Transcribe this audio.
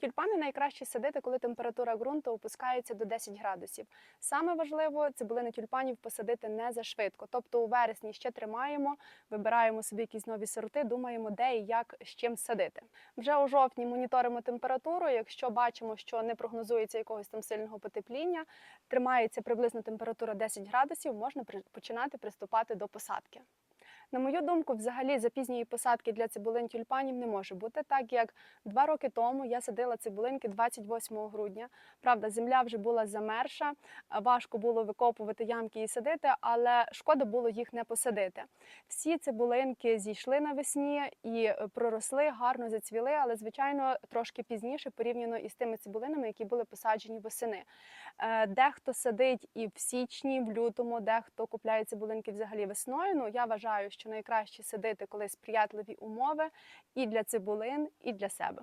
Тюльпани найкраще садити, коли температура ґрунту опускається до 10 градусів. Саме важливо цибулини тюльпанів посадити не зашвидко. Тобто у вересні ще тримаємо, вибираємо собі якісь нові сорти, думаємо, де і як з чим садити. Вже у жовтні моніторимо температуру. Якщо бачимо, що не прогнозується якогось там сильного потепління, тримається приблизно температура 10 градусів, можна починати приступати до посадки. На мою думку, взагалі запізньої посадки для цибулин тюльпанів не може бути, так як два роки тому я садила цибулинки 28 грудня. Правда, земля вже була замерша, важко було викопувати ямки і садити, але шкода було їх не посадити. Всі цибулинки зійшли навесні і проросли, гарно зацвіли, але звичайно трошки пізніше порівняно із тими цибулинами, які були посаджені восени. Е, Дехто садить і в січні, в лютому, дехто купляє цибулинки взагалі весною. Ну я вважаю, що найкраще садити, коли сприятливі умови і для цибулин, і для себе.